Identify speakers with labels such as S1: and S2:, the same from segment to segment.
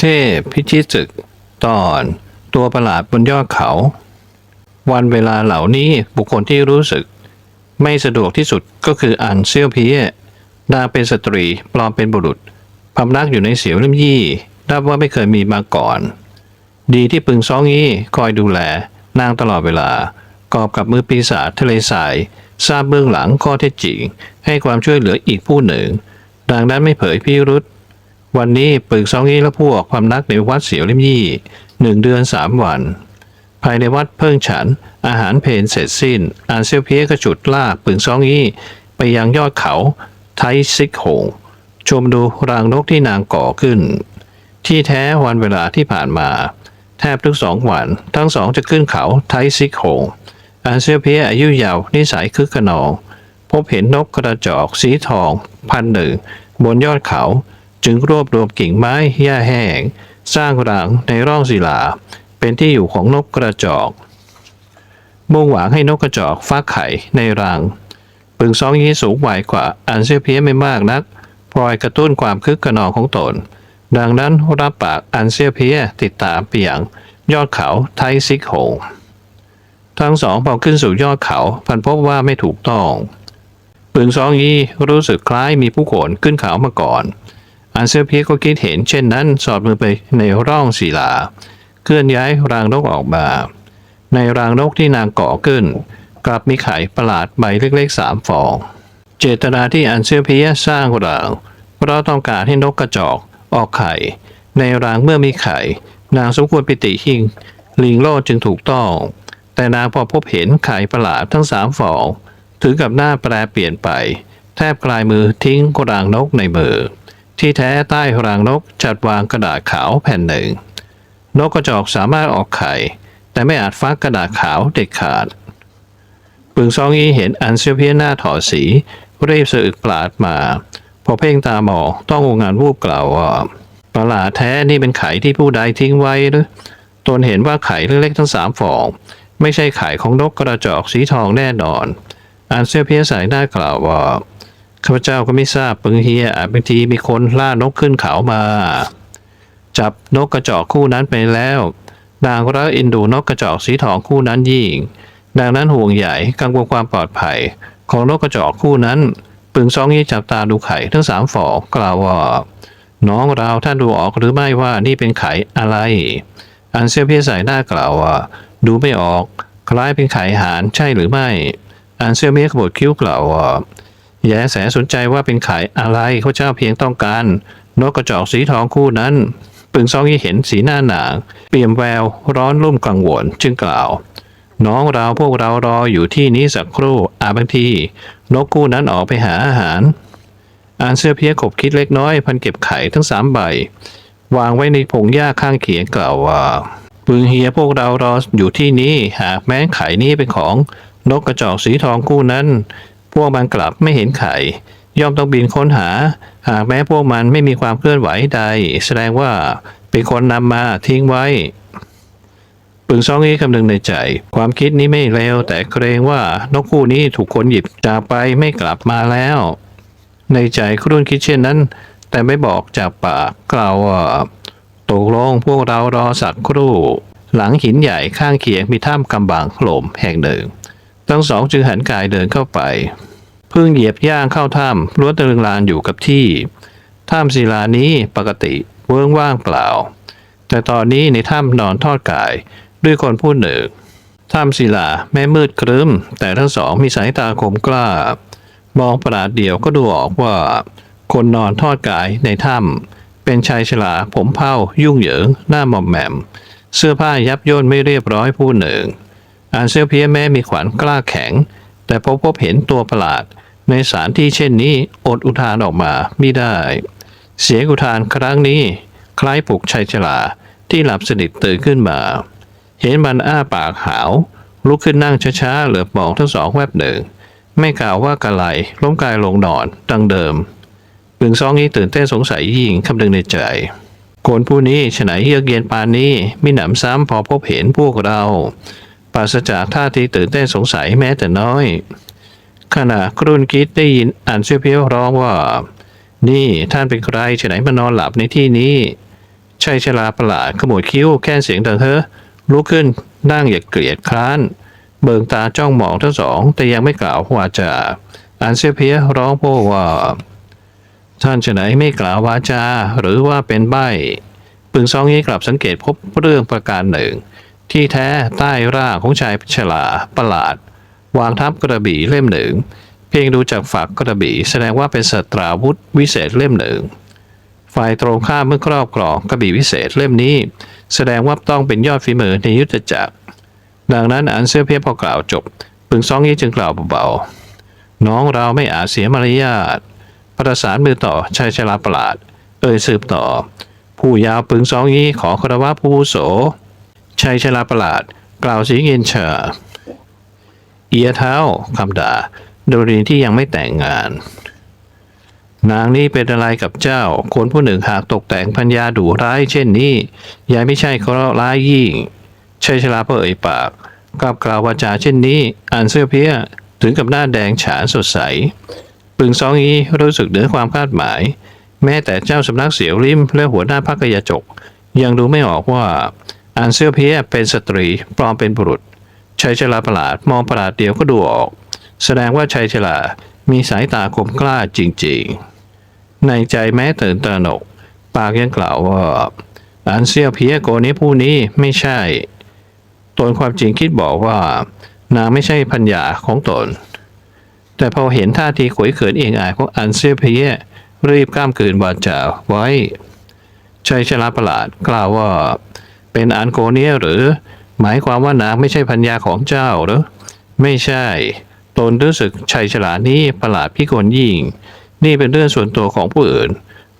S1: เทพพิชิตศึก ตอนตัวประหลาดบนยอดเขา วันเวลาเหล่านี้บุคคลที่รู้สึก ไม่สะดวกที่สุดก็คืออันเซียวเพียนางเป็นสตรีปลอมเป็นบุรุษพำนักอยู่ในเสียวเล่มยี่นับว่าไม่เคยมีมาก่อน ดีที่ปึงซองยี่คอยดูแลนางตลอดเวลากอบกับมือปีศาจทะเลสาย ทราบเบื้องหลังข้อเท็จจริง ให้ความช่วยเหลืออีกผู้หนึ่ง ดังนั้นไม่เผยพิรุษ วันนี้ปึกซองยี่และพวกพำนักในวัดเสียวเล่มยี่หนึ่งเดือนสามวัน ภายในวัดเพิ่งฉัน อาหารเพลเสร็จสิ้น อานเซียวเพียก็จุดลากปึงซองยี่ไปยังยอดเขาไทซิกโหงชมดูรางนกที่นางก่อขึ้น ที่แท้วันเวลาที่ผ่านมา แทบทุกสองวัน ทั้งสองจะขึ้นเขาไทซิกโหงอานเซียวเพียอายุยาวนิสัยคึกขนอง พบเห็นนกกระจอกสีทอง พันหนึ่งบนยอดเขา จึงรวบรวมกิ่งไม้หญ้าแห้ง สร้างรังในร่องศิลา เป็นที่อยู่ของนกกระจอก มุ่งหวังให้นกกระจอกฟักไข่ในรัง ปึงซองยี่สูงวัยกว่า อันเซียเพียไม่มากนักพลอยกระตุ้นความคึกขนองของตน ดังนั้นรับปากอันเซียเพียติดตามไปยังยอดเขาไทซิกโหงทั้งสองพอขึ้นสู่ยอดเขาพันพบว่าไม่ถูกต้องปึงซองยี่รู้สึกคล้ายมีผู้คนขึ้นเขามาก่อน อันเซียเพียก็คิดเห็นเช่นนั้นสอดมือไปในร่องศิลา เคลื่อนย้ายรางนกออกมา ในรางนกที่นางก่อขึ้น กลับมีไข่ประหลาดใบเล็กๆสามฟอง เจตนาที่อันเซียเพียสร้างรางเพราะต้องการให้นกกระจอกออกไข่ ในรางเมื่อมีไข่ นางสมควรปิติหิงลิงโลดจึงถูกต้อง แต่นางพอพบเห็นไข่ประหลาดทั้งสามฟอง ถึงกับหน้าแปรเปลี่ยนไป แทบกลายมือทิ้งรางนกในมือ ที่แท้ใต้รางนกจัดวางกระดาษขาวแผ่นหนึ่ง นกกระจอกสามารถออกไข่ แต่ไม่อาจฟักกระดาษขาวเด็ดขาด ปึงซองอีเห็นอันเซียวเพียหน้าถอดสี รีบสะอึกปลาดมา พอเพ่งตามองต้องงงานวูบกล่าวว่าประหลาดแท้นี่เป็นไข่ที่ผู้ใดทิ้งไว้หรือตนเห็นว่าไข่เล็กๆทั้งสามฟอง ไม่ใช่ไข่ของนกกระจอกสีทองแน่นอน อันเซียวเพียสายหน้ากล่าวว่า ข้าพเจ้าก็ไม่ทราบปึงเฮีอาจบางทีมีคนล่านกขึ้นเขามา จับนกกระจอกคู่นั้นไปแล้ว นางรักเอินดูนกกระจอกสีทองคู่นั้นยิ่ง ดังนั้นห่วงใหญ่กังวลความปลอดภัย ของนกกระจอกคู่นั้น ปึงซองยี่จับตาดูไข่ทั้งสามฝอกกล่าวว่าน้องเราท่านดูออกหรือไม่ว่านี่เป็นไข่อะไร อันเซียเพียใส่หน้ากล่าวว่าดูไม่ออก คล้ายเป็นไข่หานใช่หรือไม่ อันเซียเมียขบวดคิ้วกล่าวว่า แย่แสสนใจว่าเป็นไข่อะไรเขาเจ้าเพียงต้องการ นกกระจอกสีทองคู่นั้น ปึงซองยี่เห็นสีหน้าหนางเปี่ยมแววร้อนรุ่มกังวลจึงกล่าว น้องเราพวกเรารออยู่ที่นี้สักครู่อาบางทีนกคู่นั้นออกไปหาอาหารอ่านเสื้อเพียขบคิดเล็กน้อยพันเก็บไข่ทั้งสามใบ วางไว้ในพงหญ้าข้างเขียงกล่าวว่าปึงเฮียพวกเรารออยู่ที่นี้หากแม้ไข่นี้เป็นของนกกระจอกสีทองคู่นั้น พวกมันกลับไม่เห็นไข่ ย่อมต้องบินค้นหา หากแม้พวกมันไม่มีความเคลื่อนไหวใด แสดงว่าเป็นคนนำมาทิ้งไว้ปึงซองอี้คำนึงในใจ ความคิดนี้ไม่เลวแต่เกรงว่านกคู่นี้ถูกคนหยิบจากไปไม่กลับมาแล้ว ในใจครุ่นคิดเช่นนั้น แต่ไม่บอกจากปากกล่าวว่าตกลงพวกเรารอสักครู่ หลังหินใหญ่ข้างเคียงมีถ้ำกำบังโลมแห่งหนึ่ง ทั้งสองจึงหันกายเดินเข้าไป เพิ่งเหยียบย่างเข้าถ้ำล้วนตะลึงลานอยู่กับที่ถ้ำศิลานี้ปกติเวิ้งว่างเปล่า แต่ตอนนี้ในถ้ำนอนทอดกายด้วยคนผู้หนึ่งถ้ำศิลาแม้มืดครึ้ม แต่ทั้งสองมีสายตาคมกล้า มองประหลาดเดียวก็ดูออกว่า คนนอนทอดกายในถ้ำเป็นชายชราผมเผ้ายุ่งเหยิง หน้าหม่อมแหม่ม เสื้อผ้ายับย่นไม่เรียบร้อยผู้หนึ่ง อ่านเสื้อเพียแม้มีขวัญกล้าแข็ง แต่พบพบเห็นตัวประหลาด ในสานที่เช่นนี้อดอุทานออกมาไม่ได้ เสียงอุทานครั้งนี้ คล้ายปลุกชายชราที่หลับสนิทตื่นขึ้นมา เห็นมันอ้าปากหาว ลุกขึ้นนั่งช้าๆเหลือบมองทั้งสองแวบหนึ่ง ไม่กล่าวว่ากะไหลล้มกายลงนอนดังเดิมปึงซองนี้ตื่นเต้นสงสัยยิ่งคำนึงในใจคนผู้นี้ฉไหนเยือกเย็นปานนี้มิหนำซ้ำพอพบเห็นพวกเรา ปราศจากท่าทีตื่นเต้นสงสัยแม้แต่น้อย ขณะกรุนคิดได้ยินอ่านเสื้อเพียวร้องว่า นี่ท่านเป็นใครฉไหนมานอนหลับในที่นี้ชายชราประหลาดขมวดคิ้วแค่เสียงดังเฮ้อลุกขึ้นนั่งอย่าเกลียดคร้าน เบิงตาจ้องมองทั้งสอง แต่ยังไม่กล่าวว่าจะอันเซียเพียร้องโพว่า ท่านจะไหนไม่กล่าววาจาหรือว่าเป็นใบปึงซองนี้กลับสังเกตพบเรื่องประการหนึ่ง ที่แท้ใต้ร่างของชายชราประหลาด วางทับกระบี่เล่มหนึ่ง เพียงดูจากฝักกระบี่แสดงว่าเป็นสตราวุธวิเศษเล่มหนึ่งฝ่ายตรงข้ามเมื่อครอบครองกระบี่วิเศษเล่มนี้ แสดงว่าต้องเป็นยอดฝีมือในยุทธจักร ดังนั้นอันเสื้อเพียบพอกล่าวจบปึงซองนี้จึงกล่าวเบาๆน้องเราไม่อาจเสียมารยาทประสานมือต่อชายชราประหลาด เอ่ยสืบต่อ ผู้ยาวปึงซองนี้ขอคารวะผู้โส ชายชราประหลาด กล่าวสียงเย็นชาเอียเท้าคำด่าโดยรีที่ยังไม่แต่งงาน นางนี้เป็นอะไรกับเจ้า คนผู้หนึ่งหากตกแต่งพัญญาดุร้ายเช่นนี้ยายไม่ใช่เคราะร้ายยิ่งชัยชลาเอ่ยปากกลับกล่าววาจาเช่นนี้อ่านเสื้อเพี้ยถึงกับหน้าแดงฉานสดใสปึงซองอีรู้สึกเหนือความคาดหมาย แม้แต่เจ้าสำนักเสียวริมและหัวหน้าพักกยจก ยังดูไม่ออกว่า อ่านเสื้อเพียเป็นสตรีปลอมเป็นบุรุษชัยชลาประหลาดมองประหลาดเดียวก็ดูออก แสดงว่าชัยชลามีสายตาคมกล้าจริงๆ ในใจแม้ตื่นตระหนก ปากยังกล่าวว่า อันเซียวเพียโกนี้ผู้นี้ไม่ใช่ตนความจริงคิดบอกว่านางไม่ใช่พัญญาของตน แต่พอเห็นท่าทีขวยเขินเองอายของอันเซียเพียรีบกล้ามกืนวาจาไว้ชัยชลาประหลาดกล่าวว่า เป็นอันโกเนียหรือ หมายความว่านางไม่ใช่พัญญาของเจ้าหรือ ไม่ใช่ ตนรู้สึกชัยฉลาดนี้ประหลาดพิกลยิ่ง นี่เป็นเรื่องส่วนตัวของผู้อื่น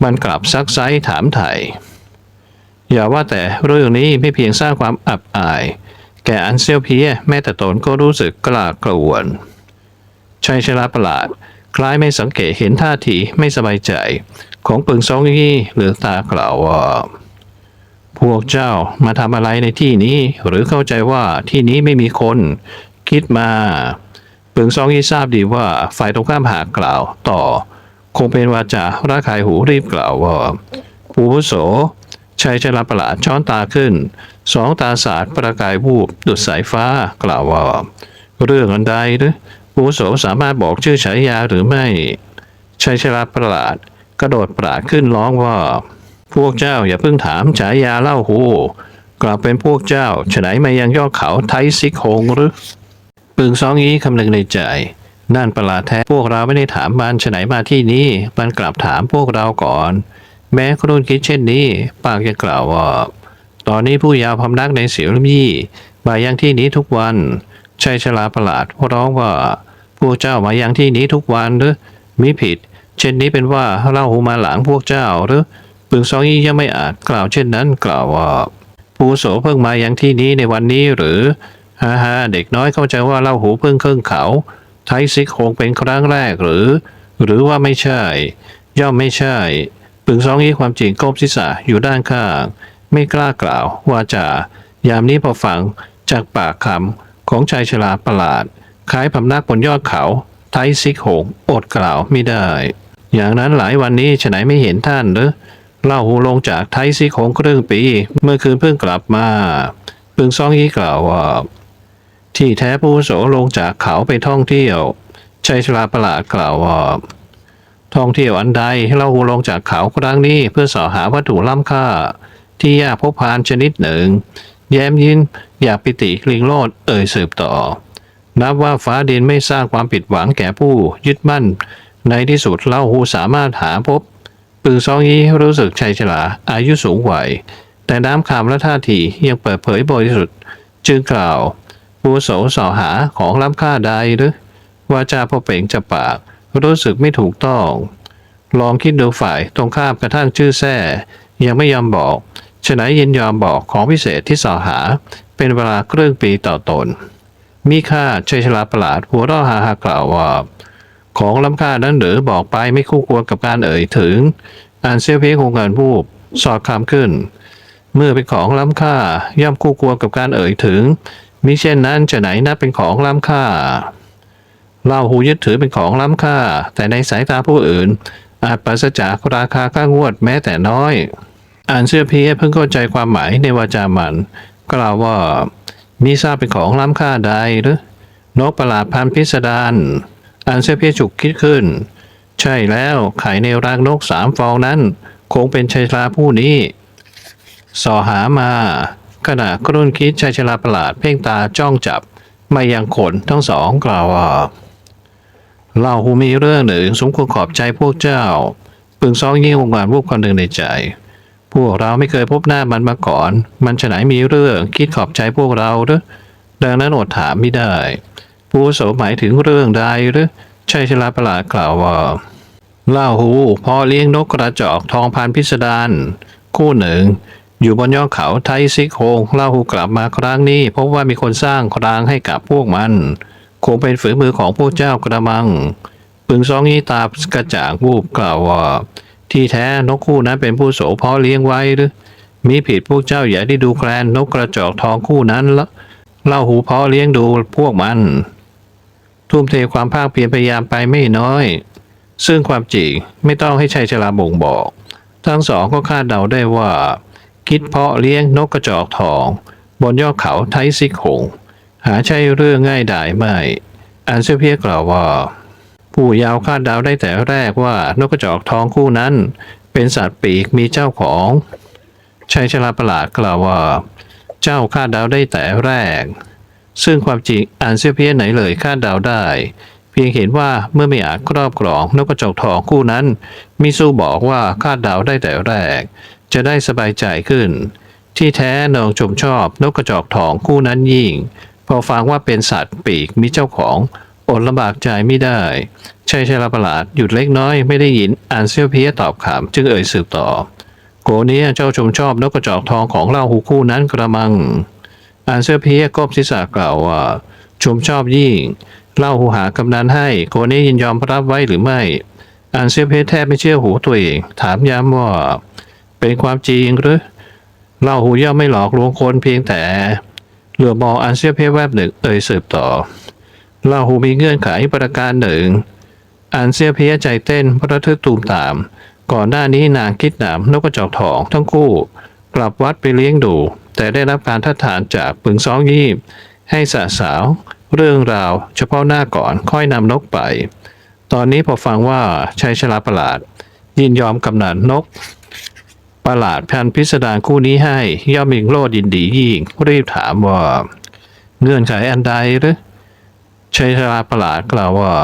S1: มันกลับซักไซถามไถ่อย่าว่าแต่เรื่องนี้ไม่เพียงสร้างความอับอาย แก่อันเซียวเพียแม้แต่ตนก็รู้สึกกล้ากระวนชัยชลาประหลาด คล้ายไม่สังเกตเห็นท่าทีไม่สบายใจ ของปึงซองยี่เหลือตากล่าวว่า พวกเจ้ามาทำอะไรในที่นี้ หรือเข้าใจว่าที่นี้ไม่มีคน คิดมาเปึงซองยี่ทราบดีว่าฝ่ายตรงข้ามหากล่าวต่อ คงเป็นวาจาระคายหูรีบกล่าวว่าผู้วุโสชัยชลาประหลาดช้อนตาขึ้น สองตาสาดประกายวูบดุดสายฟ้า กล่าวว่า เรื่องอันใดหรือผู้อาวุโสสามารถบอกชื่อฉายาหรือไม่ชัยชลาประหลาดกระโดดปราดขึ้นร้องว่า พวกเจ้าอย่าเพิ่งถามฉายาเล่าหูกลับเป็นพวกเจ้าฉไหนมายังยอดเขาไทซิกโฮงหรือปึงซองยี้คำนึงในใจนั่นประหลาดแท้พวกเราไม่ได้ถามมันฉไหนมาที่นี่มันกลับถามพวกเราก่อน แม้ครุ่นคิดเช่นนี้ ปากยังกล่าวว่าตอนนี้ผู้ยาวพำนักในเสียวลมยี่มายังที่นี้ทุกวันชัยชลาประหลาดร้องว่าพวกเจ้ามายังที่นี้ทุกวันหรือมิผิด เช่นนี้เป็นว่าเล่าหูมาหลังพวกเจ้าหรือ ปึงซองยี่ยังไม่อาจกล่าวเช่นนั้นกล่าวว่าปูโสเพิ่งมายังที่นี้ในวันนี้หรือฮ่าฮ่าเด็กน้อยเข้าใจว่าเล่าหูเพิ่งขึ้นเขา ไทยซิกโคงเป็นครั้งแรกหรือ หรือว่าไม่ใช่ ย่อมไม่ใช่ปึงซองยี่ความจริงก้มศีรษะอยู่ด้านข้าง ไม่กล้ากล่าวว่าจะยามนี้พอฟังจากปากคำของชายชราประหลาดคล้ายพำนักบนยอดเขา ไทยซิกโหงอดกล่าวไม่ได้ อย่างนั้นหลายวันนี้ฉไหนไม่เห็นท่านหรือ เล่าหูลงจากไทยซีของครึ่งปี เมื่อคืนเพิ่งกลับมาปึงซองยี่กล่าวว่า ที่แท้ผู้โสลงจากเขาไปท่องเที่ยวชัยชลาประหลาดกล่าวว่าท่องเที่ยวอันใดเล่าหูลงจากเขาครั้งนี้เพื่อสอหาวัตถุล้ำค่า ที่ยากพบพานชนิดหนึ่ง แย้มยินอยากปิติกลิงโลดเอ่ยสืบต่อ นับว่าฟ้าดินไม่สร้างความผิดหวังแก่ผู้ยึดมั่น ในที่สุดเล่าหูสามารถหาพบ ปึงซองยีรู้สึกชัยชลาอายุสูงวัย แต่น้ำคำและท่าทียังเปิดเผยบริสุทธิ์จึงกล่าวผู้โสสอหาของล้ำค่าใดหรือวาจาพอเป่งจะปาก รู้สึกไม่ถูกต้อง ลองคิดดูฝ่ายตรงข้ามกระทั่งชื่อแท้ยังไม่ยอมบอกฉะไหนยินยอมบอกของพิเศษที่สอหา เป็นเวลาครึ่งปีต่อตน มีค่าชัยชลาประหลาดหัวเราะฮาฮากล่าวว่า ของล้ำค่านั้นหรือบอกไปไม่คู่ควรกับการเอ่ยถึงอ่านเสียเพียงคงเงินวูบสอดคำขึ้น เมื่อเป็นของล้ำค่าย่อมคู่ควรกับการเอ่ยถึงมิเช่นนั้นจะไหนนับเป็นของล้ำค่าเล่าหูยึดถือเป็นของล้ำค่า แต่ในสายตาผู้อื่น อาจปราศจากราคาค่างวดแม้แต่น้อย อ่านเสื้อเพียเพิ่งเข้าใจความหมายในวาจามันกล่าวว่ามีทราบเป็นของล้ำค่าใดหรือนกประหลาดพันพิสดาร อ่านเสื้อเพียฉุกคิดขึ้น ใช่แล้วไข่ในรังนกสามฟองนั้น คงเป็นชายชราผู้นี้สอหามา ขณะกรุ่นคิดชายชราประหลาดเพ่งตาจ้องจับมายังขนทั้งสองกล่าวว่าเราหูมีเรื่องหนึ่งสมควรขอบใจพวกเจ้า ปึงซองยิ่งวงวานวูบคนหนึ่งในใจ พวกเราไม่เคยพบหน้ามันมาก่อน มันจะไหนมีเรื่องคิดขอบใจพวกเราหรือดังนั้นอดถามไม่ได้ ผู้อาวุโสหมายถึงเรื่องใดหรือชายชราประหลาดกล่าวว่าเล่าหูพอเลี้ยงนกกระจอกทองพันพิสดารคู่หนึ่ง อยู่บนยอดเขาไทซิกโฮงเล่าหูกลับมาครั้งนี้พบว่ามีคนสร้างครางให้กับพวกมัน คงเป็นฝีมือของพวกเจ้ากระมัง ปึงซองยี่ตากระจ่างวูบกล่าวว่า ที่แท้นกคู่นั้นเป็นผู้โสพาะเลี้ยงไว้หรือมีผิดพวกเจ้าอย่าได้ดูแคลนนกกระจอกทองคู่นั้นละเล่าหูพาะเลี้ยงดูพวกมัน ทุ่มเทความภาคเพียรพยายามไปไม่น้อย ซึ่งความจริงไม่ต้องให้ชัยชลาบ่งบอก ทั้งสองก็คาดเดาได้ว่า คิดเพาะเลี้ยงนกกระจอกทอง บนยอดเขาไทซิกหง หาใช่เรื่องง่ายดายไม่ อันเซอร์เพียกล่าวว่า ผู้ยาวคาดเดาได้แต่แรกว่านกกระจอกทองคู่นั้น เป็นสัตว์ปีกมีเจ้าของชายชราประหลาดกล่าวว่า เจ้าคาดเดาได้แต่แรก ซึ่งความจริงอันเซอร์เพียไหนเลยคาดเดาได้ เพียงเห็นว่าเมื่อไม่อาจครอบครองนกกระจอกทองคู่นั้น มิซูบอกว่าคาดเดาได้แต่แรก จะได้สบายใจขึ้น ที่แท้นางชมชอบนกกระจอกทองคู่นั้นยิ่ง พอฟังว่าเป็นสัตว์ปีกมีเจ้าของอดลำบากใจไม่ได้ชายชราประหลาดหยุดเล็กน้อยไม่ได้ยินอ่านเซียวเพียตอบคำจึงเอ่ยสืบต่อ โกนี้เจ้าชมชอบนกกระจอกทองของเล่าหูคู่นั้นกระมัง อ่านเสื้อเพียก้มศีรษะกล่าวว่าชมชอบยิ่ง เล่าหูหากำนันให้โกนี้ยินยอมรับไว้หรือไม่อ่านเสื้อเพียแทบไม่เชื่อหูตัวเอง ถามย้ำว่า เป็นความจริงหรือเล่าหูย่อมไม่หลอกลวงคนเพียงแต่ เหลือมองอ่านเสื้อเพียแวบหนึ่งเอ่ยสืบต่อเล่าหูมีเงื่อนไขประการหนึ่งอ่านเสียเพียใจเต้นพระทึกตูมตาม ก่อนหน้านี้นางคิดหนามนกกระจอกทองทั้งคู่ กลับวัดไปเลี้ยงดู แต่ได้รับการทัดทานจากปึงซองยีบให้สะสาว เรื่องราว เฉพาะหน้าก่อนค่อยนำนกไป ตอนนี้พอฟังว่าชายชราประหลาด ยินยอมกำนันนก ประหลาดพันพิสดารคู่นี้ให้ย่อมมิงโลดยินดียิ่งรีบถามว่า เงื่อนไขอันใดหรือชายชราประหลาดกล่าวว่า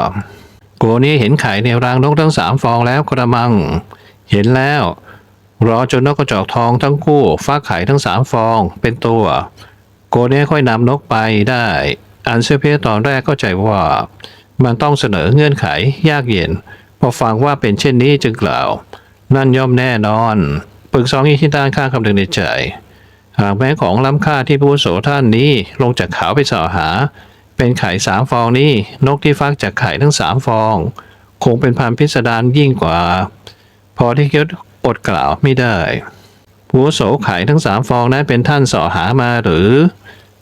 S1: โกนี้เห็นไข่ในรังนกทั้งสามฟองแล้วกระมัง เห็นแล้ว รอจนนกกระจอกทองทั้งคู่ฟักไข่ทั้งสามฟองเป็นตัว โกเนี้ค่อยนำนกไปได้ อันเซเพียตอนแรกก็ใจว่า มันต้องเสนอเงื่อนไขยากเย็น พอฟังว่าเป็นเช่นนี้จึงกล่าว นั่นย่อมแน่นอนปึกสองอีกที่ด้านข้างคำหนึ่งในใจหากแม้ของล้ำค่าที่ผู้โสท่านนี้ลงจากเขาไปสอหา เป็นไข่สามฟองนี้นกที่ฟักจากไข่ทั้งสามฟอง คงเป็นพันพิสดารยิ่งกว่า พอที่คิด อดกล่าวไม่ได้ผู้อาวุโสไข่ทั้งสามฟองนั้นเป็นท่านสอหามาหรือ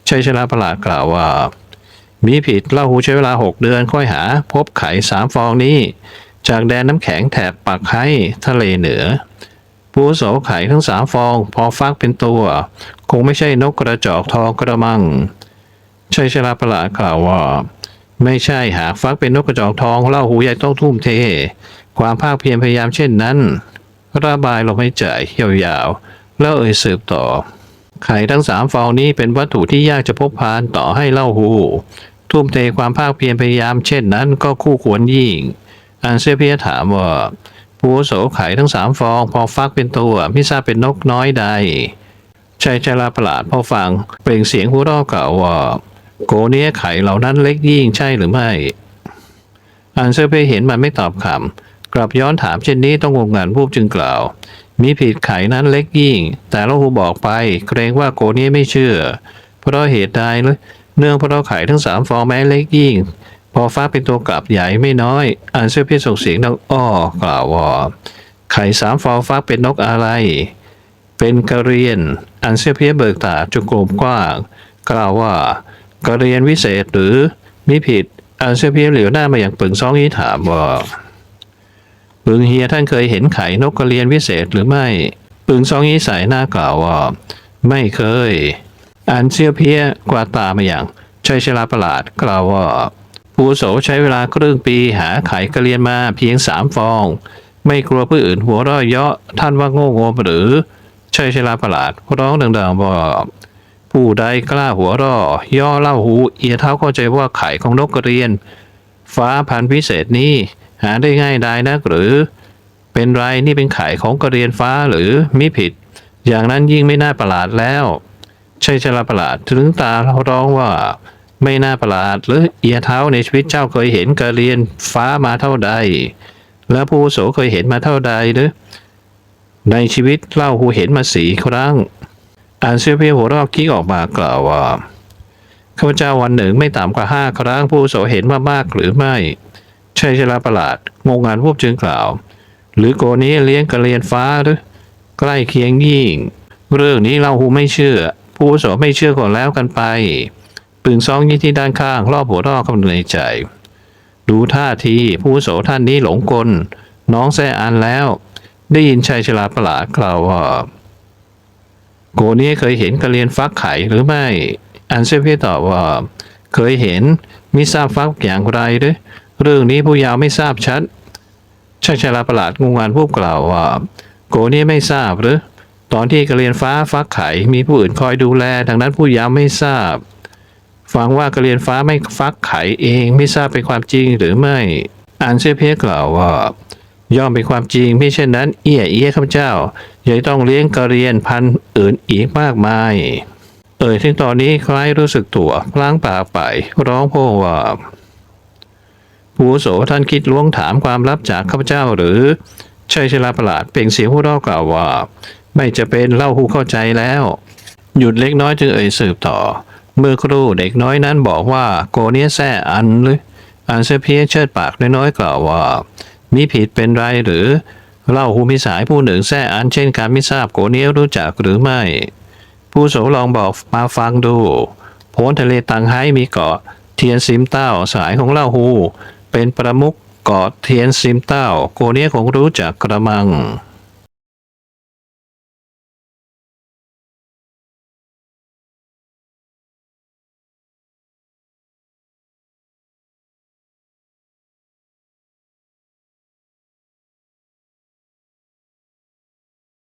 S1: ชัยชลาประหลาดกล่าวว่า มีผิดเล่าหูใช้เวลาหกเดือนค่อยหา พบไข่สามฟองนี้ จากแดนน้ำแข็งแถบปากไห้ทะเลเหนือผู้โสไข่ทั้งสามฟอง พอฟักเป็นตัว คงไม่ใช่นกกระจอกทองกระมังชัยชลาประหลาดกล่าวว่า ไม่ใช่หากฟักเป็นนกกระจอกทองเล่าหูใหญ่ต้องทุ่มเท ความภาคเพียรพยายามเช่นนั้น ระบายลมหายใจยาวๆ แล้วเอ่ยสืบต่อ ไข่ทั้งสามฟองนี้เป็นวัตถุที่ยากจะพบพานต่อให้เล่าหูทุ่มเทความภาคเพียรพยายามเช่นนั้นก็คู่ควรยิ่ง อันเซเพียถามว่าผู้โสไข่ทั้งสามฟอง พอฟักเป็นตัวไม่ทราบเป็นนกน้อยใดชายชราประหลาดพอฟังเปล่งเสียงหัวเราะเก่าวว่าโกเนี้ยไข่เหล่านั้นเล็กยิ่งใช่หรือไม่ อันเซอร์เพเห็นมันไม่ตอบคำ กลับย้อนถามเช่นนี้ต้องงงงันวูบจึงกล่าว มีผิดไขนั้นเล็กยิ่ง แต่เราหูบอกไปเกรงว่าโกนี้ไม่เชื่อ เพราะเหตุใดเนื่องเพราะไข่ทั้งสามฟองแม้เล็กยิ่ง พอฟ้าเป็นตัวกลับใหญ่ไม่น้อยอันเซอร์เพส่งเสียงดังอ้อกล่าวว่าไข่สามฟองฟักเป็นนกอะไร เป็นกระเรียน อันเซียเพียเบิกตาจุกลมกว้าง กล่าวว่ากระเรียนวิเศษหรือมิผิด อันเซียเพียเหลียวหน้ามาอย่างปึงซองนี้ถามว่า ปึงเฮียท่านเคยเห็นไข่นกกระเรียนวิเศษหรือไม่ ปึงซองยี่ใส่หน้ากล่าวว่าไม่เคย อันเซียเพียกวาตามาอย่างชัยชลาประหลาดกล่าวว่าผู้โสใช้เวลาครึ่งปีหาไข่กระเรียนมาเพียงสามฟอง ไม่กลัวผู้อื่นหัวเราะเยาะท่านว่าโง่งมหรือชัยชลาประหลาดร้องดังๆว่าผู้ใดกล้าหัวร่อย่อเล่าหู เอียเท้าเข้าใจว่าไข่ของนกกระเรียน ฟ้าพันพิเศษนี้ หาได้ง่ายได้นักหรือ เป็นไรนี่เป็นไข่ของกระเรียนฟ้าหรือมิผิด อย่างนั้นยิ่งไม่น่าประหลาดแล้วใชัยชลาประหลาดถึงตาเราร้องว่าไม่น่าประหลาดหรือเอียเท้าในชีวิตเจ้าเคยเห็นกระเรียนฟ้ามาเท่าใด แล้วผู้โสเคยเห็นมาเท่าใดหรือในชีวิตเล่าหูเห็นมาสี่ครั้งอ่านเสื้อเพียหัวเรอกกี้ออกมากล่าวว่าข้าพเจ้าวันหนึ่งไม่ต่ำกว่าห้าครั้งผู้โสเห็นมามากหรือไม่ ชัยชลาประหลาดงงงานพวกจึงกล่าว หรือโกนี้เลี้ยงกระเรียนฟ้าหรือใกล้เคียงยิ่ง เรื่องนี้เราหูไม่เชื่อ ผู้อาวุโสไม่เชื่อก่อนแล้วกันไป ปึงซองยี่ที่ด้านข้าง รอบหัวรอกคำนึงในใจ ดูท่าทีผู้โสท่านนี้หลงกล น้องแซ่อันแล้ว ได้ยินชายชราประหลาดกล่าวว่าโกนี้เคยเห็นกระเรียนฟักไข่หรือไม่ อันเซเพียตอบว่า เคยเห็นมิทราบฟักอย่างไรหรือ เรื่องนี้ผู้ยาวไม่ทราบชัดช่ายชราประหลาดงงงานผู้กล่าวว่า โกนี้ไม่ทราบหรือ ตอนที่กระเรียนฟ้าฟักไข่มีผู้อื่นคอยดูแล ดังนั้นผู้ยาวไม่ทราบ ฟังว่ากระเรียนฟ้าไม่ฟักไข่เองไม่ทราบเป็นความจริงหรือไม่อ่านเสียเพียกล่าวว่าย่อมเป็นความจริงไม่เช่นนั้น เอี้ยเอี้ยข้าพเจ้ายังต้องเลี้ยงกระเรียนพันธุ์อื่นอีกมากมาย เอ่ยถึงตอนนี้คล้ายรู้สึกตัวพลางปากไป ร้องโพว่า ผู้โสท่านคิดล้วงถามความลับจากข้าพเจ้าหรือชัยชลาประหลาดเปล่งเสียงหัวเราะกล่าวว่า ไม่จะเป็นเล่าหูเข้าใจแล้ว หยุดเล็กน้อยจึงเอ่ยสืบต่อ เมื่อครู่เด็กน้อยนั้นบอกว่าโกเนียแซ่อันหรืออันเซเพียเชิดปากน้อยๆกล่าวว่ามีผิดเป็นไรหรือ เล่าหูมิสายผู้หนึ่งแซ่อันเช่นการไม่ทราบโกเนียรู้จักหรือไม่ ผู้โสลองบอกมาฟังดูโพ้นทะเลตังไฮมีเกาะ เทียนซิมเต้าสายของเล่าหู เป็นประมุขเกาะเทียนซิมเต้าโกเนียคงรู้จักกระมัง